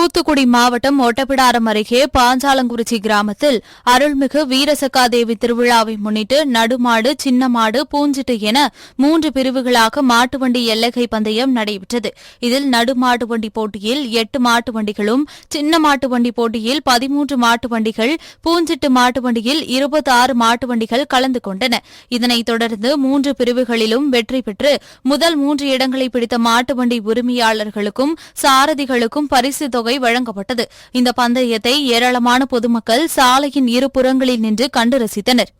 தூத்துக்குடி மாவட்டம் ஒட்டப்பிடாரம் அருகே பாஞ்சாலங்குறிச்சி கிராமத்தில் அருள்மிகு வீரசக்காதேவி திருவிழாவை முன்னிட்டு நடுமாடு சின்னமாடு பூஞ்சிட்டு என மூன்று பிரிவுகளாக மாட்டுவண்டி எல்லகை பந்தயம் நடைபெற்றது. இதில் நடுமாட்டு வண்டி போட்டியில் எட்டு மாட்டு வண்டிகளும் சின்ன மாட்டு வண்டி போட்டியில் பதிமூன்று மாட்டு வண்டிகள் பூஞ்சிட்டு மாட்டு வண்டியில் இருபத்தி ஆறு மாட்டு வண்டிகள் கலந்து கொண்டன. இதனைத் தொடர்ந்து மூன்று பிரிவுகளிலும் வெற்றி பெற்று முதல் மூன்று இடங்களை பிடித்த மாட்டு வண்டி உரிமையாளர்களுக்கும் சாரதிகளுக்கும் பரிசு தொகை வழங்கப்பட்டது. இந்த பந்தயத்தை ஏராளமான பொதுமக்கள் சாலையின் இருபுறங்களில் நின்று கண்டு ரசித்தனர்.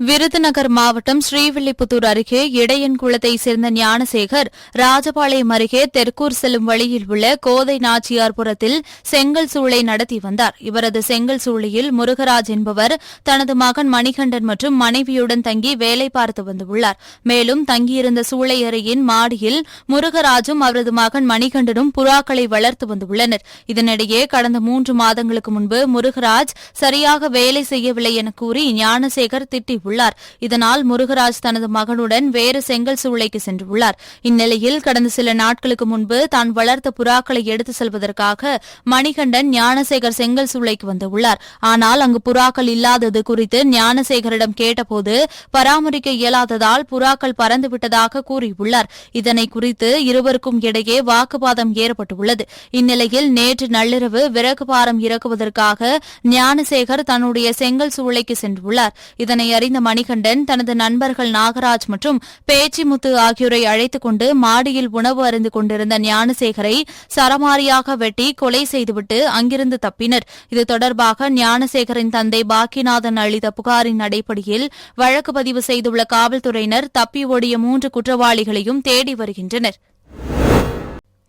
விருதுநகர் மாவட்டம் ஸ்ரீவில்லிபுத்தூர் அருகே இடையன்குளத்தை சேர்ந்த ஞானசேகர் ராஜபாளையம் அருகே தெற்கூர் செல்லும் வழியில் உள்ள கோதை நாச்சியார்புரத்தில் செங்கல் சூளை நடத்தி வந்தார். இவரது செங்கல் சூளையில் முருகராஜ் என்பவர் தனது மகன் மணிகண்டன் மற்றும் மனைவியுடன் தங்கி வேலை பார்த்து வந்துள்ளார் மேலும் தங்கியிருந்த சூளை அறையின் மாடியில் முருகராஜும் அவரது மகன் மணிகண்டனும் புறாக்களை வளர்த்து வந்துள்ளனர் இதனிடையே கடந்த மூன்று மாதங்களுக்கு முன்பு முருகராஜ் சரியாக வேலை செய்யவில்லை என கூறி ஞானசேகர் திட்டி உள்ளார் இதனால் முருகராஜ் தனது மகனுடன் வேறு செங்கல் சூளைக்கு சென்றுள்ளார். இந்நிலையில் கடந்த சில நாட்களுக்கு முன்பு தான் வளர்த்த புறாக்களை எடுத்து செல்வதற்காக மணிகண்டன் ஞானசேகர் செங்கல் சூளைக்கு வந்துள்ளார். ஆனால் அங்கு புறாக்கள் இல்லாதது குறித்து ஞானசேகரிடம் கேட்டபோது பராமரிக்க இயலாததால் புறாக்கள் பறந்துவிட்டதாக கூறியுள்ளார். இதனை குறித்து இருவருக்கும் இடையே வாக்குவாதம் ஏற்பட்டுள்ளது. இந்நிலையில் நேற்று நள்ளிரவு விறகு பாரம் இறக்குவதற்காக ஞானசேகர் தன்னுடைய செங்கல் சூளைக்கு சென்றுள்ளார். இதனை அறிந்த மணிகண்டன் தனது நண்பர்கள் நாகராஜ் மற்றும் பேச்சிமுத்து ஆகியோரை அழைத்துக் கொண்டு மாடியில் உணவு அருந்து கொண்டிருந்த ஞானசேகரை சரமாரியாக வெட்டி கொலை செய்துவிட்டு அங்கிருந்து தப்பினர். இது தொடர்பாக ஞானசேகரின் தந்தை பாக்கிநாதன் அளித்த புகாரின் அடிப்படையில் வழக்கு பதிவு செய்துள்ள காவல்துறையினர் தப்பி ஓடிய மூன்று குற்றவாளிகளையும் தேடி வருகின்றனர்.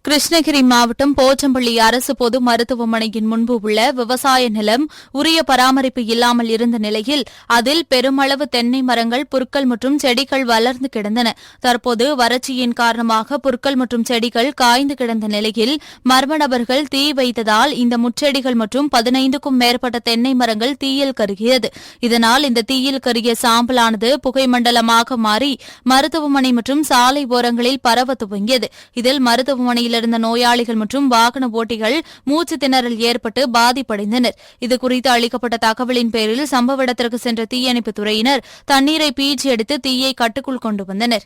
கிருஷ்ணகிரி மாவட்டம் போச்சம்பள்ளி அரசு பொது மருத்துவமனையின் முன்பு உள்ள விவசாய நிலம் உரிய பராமரிப்பு இல்லாமல் இருந்த நிலையில் அதில் பெருமளவு தென்னை மரங்கள் புற்கள் மற்றும் செடிகள் வளர்ந்து கிடந்தன. தற்போது வறட்சியின் காரணமாக புற்கள் மற்றும் செடிகள் காய்ந்து கிடந்த நிலையில் மர்ம நபர்கள் தீ வைத்ததால் இந்த முச்செடிகள் மற்றும் பதினைந்துக்கும் மேற்பட்ட தென்னை மரங்கள் தீயில் கருகியது. இதனால் இந்த தீயில் கருகிய சாம்பலானது புகைமண்டலமாக மாறி மருத்துவமனை மற்றும் சாலை ஓரங்களில் பரவ துவங்கியது. இதில் மருத்துவமனையில் இருந்த நோயாளிகள் மற்றும் வாகன ஓட்டிகள் மூச்சு திணறல் ஏற்பட்டு பாதிப்படைந்தனர். இதுகுறித்து அளிக்கப்பட்ட தகவலின் பேரில் சம்பவ இடத்திற்கு சென்ற தீயணைப்புத் துறையினர் தண்ணீரை பீச்சி எடுத்து தீயை கட்டுக்குள் கொண்டு வந்தனர்.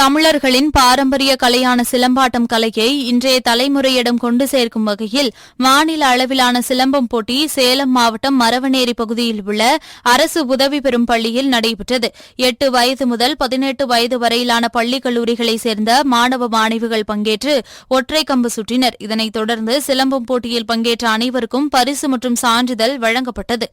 தமிழர்களின் பாரம்பரிய கலையான சிலம்பாட்டம் கலையை இன்றைய தலைமுறையிடம் கொண்டு சேர்க்கும் வகையில் மாநில அளவிலான சிலம்பம் போட்டி சேலம் மாவட்டம் மரவனேரி பகுதியில் உள்ள அரசு உதவி பெறும் பள்ளியில் நடைபெற்றது. எட்டு வயது முதல் பதினெட்டு வயது வரையிலான பள்ளி கல்லூரிகளைச் சேர்ந்த மாணவ மாணவிகள் பங்கேற்று ஒற்றை கம்பு சுற்றினர். இதனைத் தொடர்ந்து சிலம்பம் போட்டியில் பங்கேற்ற அனைவருக்கும் பரிசு மற்றும் சான்றிதழ் வழங்கப்பட்டது.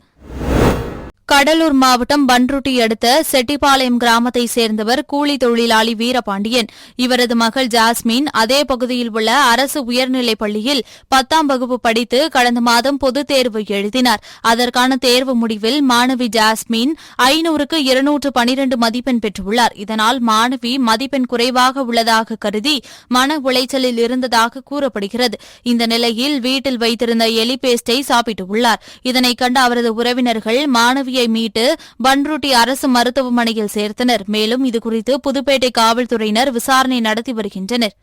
கடலூர் மாவட்டம் பன்ருட்டி அடுத்த செட்டிப்பாளையம் கிராமத்தைச் சேர்ந்தவர் கூலி தொழிலாளி வீரபாண்டியன். இவரது மகள் ஜாஸ்மின் அதே பகுதியில் உள்ள அரசு உயர்நிலைப் பள்ளியில் பத்தாம் வகுப்பு படித்து கடந்த மாதம் பொதுத் தேர்வு எழுதினார். அதற்கான தேர்வு முடிவில் மாணவி ஜாஸ்மின் ஐநூறுக்கு இருநூற்று பனிரண்டு மதிப்பெண் பெற்றுள்ளார். இதனால் மாணவி மதிப்பெண் குறைவாக உள்ளதாக கருதி மன உளைச்சலில் இருந்ததாக கூறப்படுகிறது. இந்த நிலையில் வீட்டில் வைத்திருந்த எலிபேஸ்டை சாப்பிட்டுள்ளார் இதனைக் கண்ட அவரது உறவினர்கள் மாணவியை மீட்டு பன்ருட்டி அரசு மருத்துவமனையில் சேர்த்தனர். மேலும் இதுகுறித்து புதுப்பேட்டை காவல்துறையினர் விசாரணை நடத்தி வருகின்றனர்.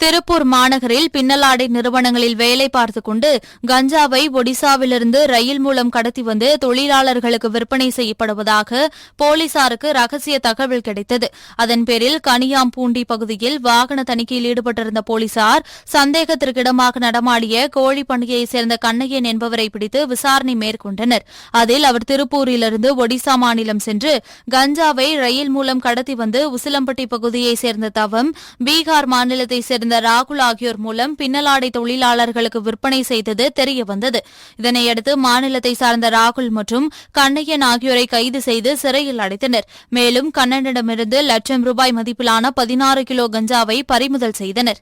திருப்பூர் மாநகரில் பின்னலாடை நிறுவனங்களில் வேலை பார்த்துக் கொண்டு கஞ்சாவை ஒடிசாவிலிருந்து ரயில் மூலம் கடத்தி வந்து தொழிலாளர்களுக்கு விற்பனை செய்யப்படுவதாக போலீசாருக்கு ரகசிய தகவல் கிடைத்தது. அதன் பேரில் கனியாம்பூண்டி பகுதியில் வாகன தணிக்கையில் ஈடுபட்டிருந்த போலீசார் சந்தேகத்திற்கிடமாக நடமாடிய கோழி பண்ணையைச் சேர்ந்த கண்ணையன் என்பவரை பிடித்து விசாரணை மேற்கொண்டனர். அதில் அவர் திருப்பூரிலிருந்து ஒடிசா மாநிலம் சென்று கஞ்சாவை ரயில் மூலம் கடத்தி வந்து உசிலம்பட்டி பகுதியைச் சேர்ந்த தவம் பீகார் மாநிலத்தைச் சேர்ந்த ராகுல் ஆகியோர் மூலம் பின்னலாடை தொழிலாளர்களுக்கு விற்பனை செய்தது தெரியவந்தது. இதனையடுத்து மாநிலத்தை சார்ந்த ராகுல் மற்றும் கண்ணையன் ஆகியோரை கைது செய்து சிறையில் அடைத்தனர். மேலும் கண்ணனிடமிருந்து லட்சம் ரூபாய் மதிப்பிலான பதினாறு கிலோ கஞ்சாவை பறிமுதல் செய்தனர்.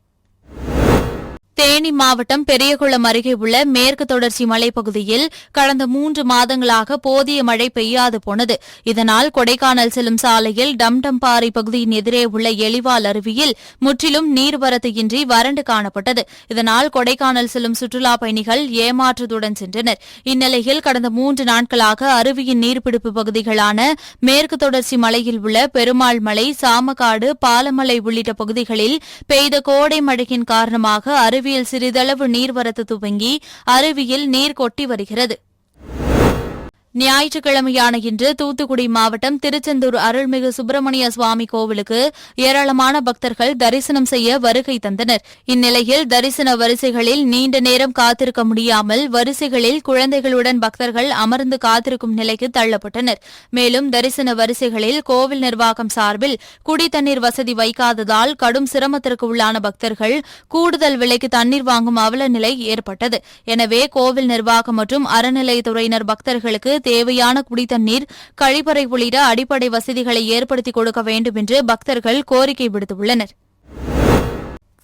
தேனி மாவட்டம் பெரியகுளம் அருகே உள்ள மேற்கு தொடர்ச்சி மலைப்பகுதியில் கடந்த மூன்று மாதங்களாக போதிய மழை பெய்யாது போனது. இதனால் கொடைக்கானல் செல்லும் சாலையில் டம்டம்பாறை பகுதியின் எதிரே உள்ள எளிவால் அருவியில் முற்றிலும் நீர்வரத்து இன்றி வறண்டு காணப்பட்டது. இதனால் கொடைக்கானல் செல்லும் சுற்றுலாப் பயணிகள் ஏமாற்றத்துடன் சென்றனர். இந்நிலையில் கடந்த மூன்று நாட்களாக அருவியின் நீர்பிடிப்பு பகுதிகளான மேற்கு தொடர்ச்சி மலையில் உள்ள பெருமாள் மலை சாமக்காடு பாலமலை உள்ளிட்ட பகுதிகளில் பெய்த கோடை மழையின் காரணமாக அருவியில் சிறிதளவு நீர்வரத்து துவங்கி அருவியில் நீர் கொட்டி வருகிறது. ஞாயிற்றுக்கிழமையான இன்று தூத்துக்குடி மாவட்டம் திருச்செந்தூர் அருள்மிகு சுப்பிரமணிய சுவாமி கோவிலுக்கு ஏராளமான பக்தர்கள் தரிசனம் செய்ய வருகை தந்தனர். இந்நிலையில் தரிசன வரிசைகளில் நீண்ட நேரம் காத்திருக்க முடியாமல் வரிசைகளில் குழந்தைகளுடன் பக்தர்கள் அமர்ந்து காத்திருக்கும் நிலைக்கு தள்ளப்பட்டனர். மேலும் தரிசன வரிசைகளில் கோவில் நிர்வாகம் சார்பில் குடி தண்ணீர் வசதி வைக்காததால் கடும் சிரமத்திற்கு உள்ளான பக்தர்கள் கூடுதல் விலைக்கு தண்ணீர் வாங்கும் அவல நிலை ஏற்பட்டது. எனவே கோவில் நிர்வாகம் மற்றும் அறநிலையத்துறையினர் பக்தர்களுக்கு தேவையான குடித்தண்ணீர் கழிப்பறை உள்ளிட்ட அடிப்படை வசதிகளை ஏற்படுத்திக் கொடுக்க வேண்டும் என்று பக்தர்கள் கோரிக்கை விடுத்துள்ளனர்.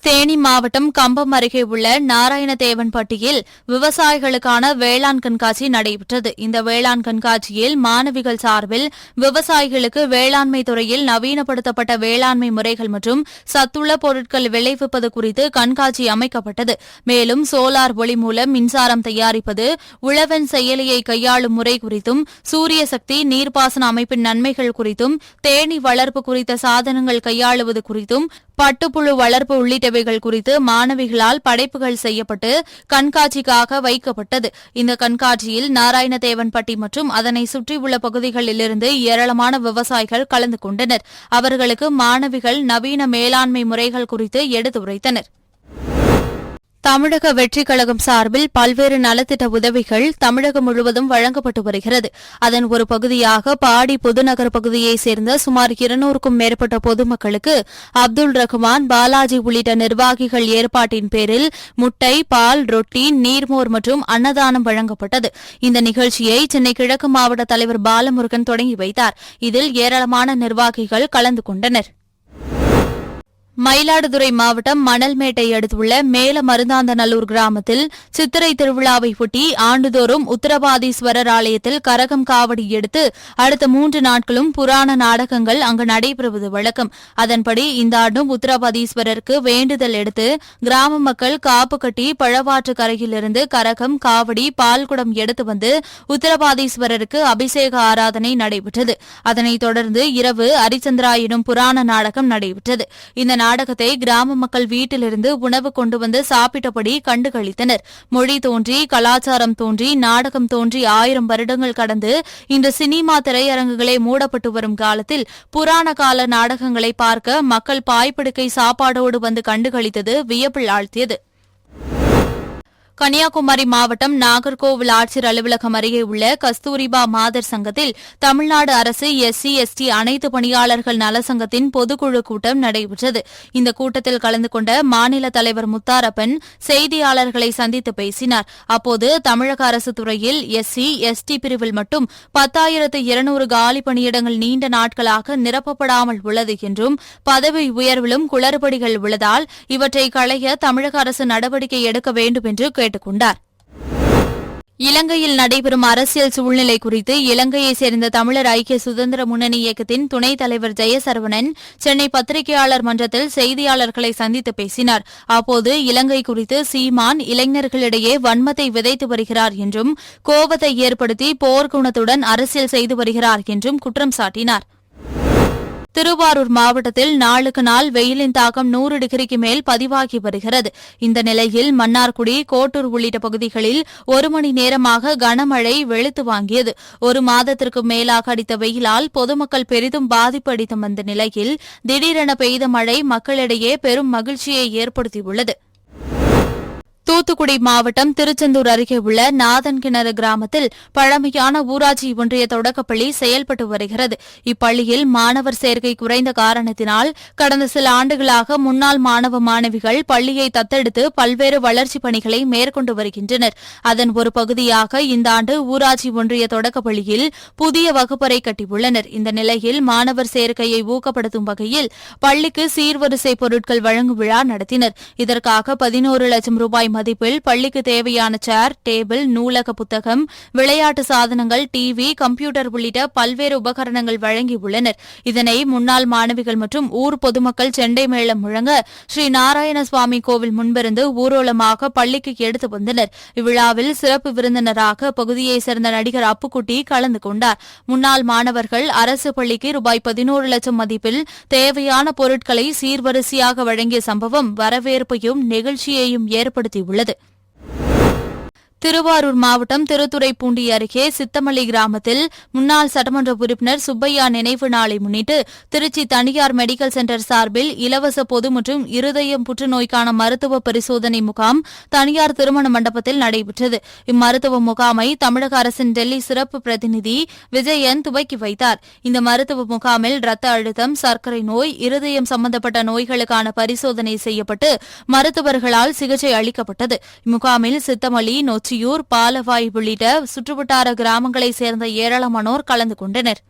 தேனி மாவட்டம் கம்பம் அருகே உள்ள நாராயணதேவன்பட்டியில் விவசாயிகளுக்கான வேளாண் கண்காட்சி நடைபெற்றது. இந்த வேளாண் கண்காட்சியில் மாணவிகள் சார்பில் விவசாயிகளுக்கு வேளாண்மை துறையில் நவீனப்படுத்தப்பட்ட வேளாண்மை முறைகள் மற்றும் சத்துள்ள பொருட்கள் விளைவிப்பது குறித்து கண்காட்சி அமைக்கப்பட்டது. மேலும் சோலார் ஒளி மூலம் மின்சாரம் தயாரிப்பது உழவன் செயலியை கையாளும் முறை குறித்தும் சூரிய சக்தி நீர்ப்பாசன அமைப்பின் நன்மைகள் குறித்தும் தேனி வளர்ப்பு குறித்த சாதனங்கள் கையாளுவது குறித்தும் பட்டுப்புழு வளர்ப்பு உள்ளிட்டவைகள் குறித்து மாணவிகளால் படைப்புகள் செய்யப்பட்டு கண்காட்சிக்காக வைக்கப்பட்டது. இந்த கண்காட்சியில் நாராயணதேவன்பட்டி மற்றும் அதனை சுற்றியுள்ள பகுதிகளிலிருந்து ஏராளமான விவசாயிகள் கலந்து கொண்டனர். அவர்களுக்கு மாணவிகள் நவீன மேலாண்மை முறைகள் குறித்து எடுத்துரைத்தனா் தமிழக வெற்றிக் கழகம் சார்பில் பல்வேறு நலத்திட்ட உதவிகள் தமிழகம் முழுவதும் வழங்கப்பட்டு வருகிறது. அதன் ஒரு பகுதியாக பாடி புதுநகர் பகுதியைச் சேர்ந்த சுமார் இருநூறுக்கும் மேற்பட்ட பொதுமக்களுக்கு அப்துல் ரஹ்மான் பாலாஜி உள்ளிட்ட நிர்வாகிகள் ஏற்பாட்டின் பேரில் முட்டை பால் ரொட்டி நீர்மோர் மற்றும் அன்னதானம் வழங்கப்பட்டது. இந்த நிகழ்ச்சியை சென்னை கிழக்கு மாவட்ட தலைவர் பாலமுருகன் தொடங்கி வைத்தார். இதில் ஏராளமான நிர்வாகிகள் கலந்து கொண்டனர். மயிலாடுதுறை மாவட்டம் மணல்மேட்டை அடுத்துள்ள மேல மருந்தாந்தநல்லூர் கிராமத்தில் சித்திரை திருவிழாவை ஒட்டி ஆண்டுதோறும் உத்தரபாதீஸ்வரர் ஆலயத்தில் கரகம் காவடி எடுத்து அடுத்த மூன்று நாட்களும் புராண நாடகங்கள் அங்கு நடைபெறுவது வழக்கம். அதன்படி இந்த ஆண்டும் உத்தரபாதீஸ்வரருக்கு வேண்டுதல் எடுத்து கிராம மக்கள் காப்பு கட்டி பழவாற்று கரையிலிருந்து கரகம் காவடி பால்குடம் எடுத்து வந்து உத்தரபாதீஸ்வரருக்கு அபிஷேக ஆராதனை நடைபெற்றது. அதனைத் தொடர்ந்து இரவு அரிச்சந்திரா எனும் புராண நாடகம் நடைபெற்றது. இந்த நாடகத்தை கிராம மக்கள் வீட்டிலிருந்து உணவு கொண்டு வந்து சாப்பிட்டபடி கண்டுகளித்தனர். மொழி தோன்றி கலாச்சாரம் தோன்றி நாடகம் தோன்றி ஆயிரம் வருடங்கள் கடந்து இன்று சினிமா திரையரங்குகளே மூடப்பட்டு வரும் காலத்தில் புராண கால நாடகங்களை பார்க்க மக்கள் பாய்ப்படுக்கை சாப்பாடோடு வந்து கண்டுகளித்தது வியப்பில் ஆழ்த்தியது. கன்னியாகுமரி மாவட்டம் நாகர்கோவில் ஆட்சியர் அலுவலகம் அருகே உள்ள கஸ்தூரிபா மாதர் சங்கத்தில் தமிழ்நாடு அரசு எஸ்சி எஸ்டி அனைத்து பணியாளர்கள் நலசங்கத்தின் பொதுக்குழு கூட்டம் நடைபெற்றது. இந்த கூட்டத்தில் கலந்து கொண்ட மாநில தலைவர் முத்தாரப்பன் செய்தியாளர்களை சந்தித்து பேசினார். அப்போது தமிழக அரசு துறையில் எஸ்சி எஸ்டி பிரிவில் மட்டும் பத்தாயிரத்து இருநூறு காலி பணியிடங்கள் நீண்ட நாட்களாக நிரப்பப்படாமல் உள்ளது என்றும் பதவி உயர்விலும் குளறுபடிகள் உள்ளதால் இவற்றை களைய தமிழக அரசு நடவடிக்கை எடுக்க வேண்டும் என்று கேட்டார் கேட்டுக்கொண்டார். இலங்கையில் நடைபெறும் அரசியல் சூழ்நிலை குறித்து இலங்கையைச் சேர்ந்த தமிழர் ஐக்கிய சுதந்திர முன்னணி இயக்கத்தின் துணைத் தலைவர் ஜெயசரவணன் சென்னை பத்திரிகையாளர் மன்றத்தில் செய்தியாளர்களை சந்தித்து பேசினார். அப்போது இலங்கை குறித்து சீமான் இளைஞர்களிடையே வன்மத்தை விதைத்து வருகிறார் என்றும் கோபத்தை ஏற்படுத்தி போர்க்குணத்துடன் அரசியல் செய்து வருகிறார் என்றும் குற்றம் சாட்டினார். திருவாரூர் மாவட்டத்தில் நாளுக்கு நாள் வெயிலின் தாக்கம் நூறு டிகிரிக்கு மேல் பதிவாகி வருகிறது. இந்த நிலையில் மன்னார்குடி கோட்டூர் உள்ளிட்ட பகுதிகளில் ஒரு மணி நேரமாக கனமழை வெளுத்து வாங்கியது. ஒரு மாதத்திற்கு மேலாக அடித்த வெயிலால் பொதுமக்கள் பெரிதும் பாதிப்பு அடித்து வந்த நிலையில் திடீரென பெய்த மழை மக்களிடையே பெரும் மகிழ்ச்சியை ஏற்படுத்தியுள்ளது. தூத்துக்குடி மாவட்டம் திருச்செந்தூர் அருகே உள்ள நாதன்கிணறு கிராமத்தில் பழமையான ஊராட்சி ஒன்றிய தொடக்கப்பள்ளி செயல்பட்டு வருகிறது. இப்பள்ளியில் மாணவர் சேர்க்கை குறைந்த காரணத்தினால் கடந்த சில ஆண்டுகளாக முன்னாள் மாணவ மாணவிகள் பள்ளியை தத்தெடுத்து பல்வேறு வளர்ச்சிப் பணிகளை மேற்கொண்டு வருகின்றனர். அதன் ஒரு பகுதியாக இந்த ஆண்டு ஊராட்சி ஒன்றிய தொடக்கப்பள்ளியில் புதிய வகுப்பறை கட்டியுள்ளனர். இந்த நிலையில் மாணவர் சேர்க்கையை ஊக்கப்படுத்தும் வகையில் பள்ளிக்கு சீர்வரிசை பொருட்கள் வழங்கும் விழா நடத்தினர். இதற்காக பதினோரு லட்சம் ரூபாய் மதிப்பில் பள்ளிக்கு தேவையான சேர் டேபிள் நூலக புத்தகம் விளையாட்டு சாதனங்கள் டிவி கம்ப்யூட்டர் உள்ளிட்ட பல்வேறு உபகரணங்கள் வழங்கியுள்ளனர் இதனை முன்னாள் மாணவிகள் மற்றும் ஊர் பொதுமக்கள் செண்டை மேளம் முழங்க ஸ்ரீ நாராயணசுவாமி கோவில் முன்பிருந்து ஊர்வலமாக பள்ளிக்கு எடுத்து வந்தனர். இவ்விழாவில் சிறப்பு விருந்தினராக பகுதியைச் சேர்ந்த நடிகர் அப்புக்குட்டி கலந்து கொண்டார். முன்னாள் மாணவர்கள் அரசு பள்ளிக்கு ரூபாய் பதினோரு லட்சம் மதிப்பில் தேவையான பொருட்களை சீர்வரிசையாக வழங்கிய சம்பவம் வரவேற்பையும் நெகிழ்ச்சியையும் ஏற்படுத்தியுள்ளது உள்ளது திருவாரூர் மாவட்டம் திருத்துறைப்பூண்டி அருகே சித்தமல்லி கிராமத்தில் முன்னாள் சட்டமன்ற உறுப்பினர் சுப்பையா நினைவு நாளை முன்னிட்டு திருச்சி தனியார் மெடிக்கல் சென்டர் சார்பில் இலவச பொது மற்றும் இருதயம் புற்றுநோய்க்கான மருத்துவ பரிசோதனை முகாம் தனியார் திருமண மண்டபத்தில் நடைபெற்றது. இம்மருத்துவ முகாமை தமிழக அரசின் டெல்லி சிறப்பு பிரதிநிதி விஜயன் துவக்கி வைத்தார். இந்த மருத்துவ முகாமில் ரத்த அழுத்தம் சர்க்கரை நோய் இருதயம் சம்பந்தப்பட்ட நோய்களுக்கான பரிசோதனை செய்யப்பட்டு மருத்துவர்களால் சிகிச்சை அளிக்கப்பட்டது. இம்முகாமில் சித்தமல்லி ஆற்றியூர் பாலவாய் உள்ளிட்ட சுற்றுவட்டார கிராமங்களைச் சேர்ந்த ஏராளமானோர் கலந்து கொண்டனர்.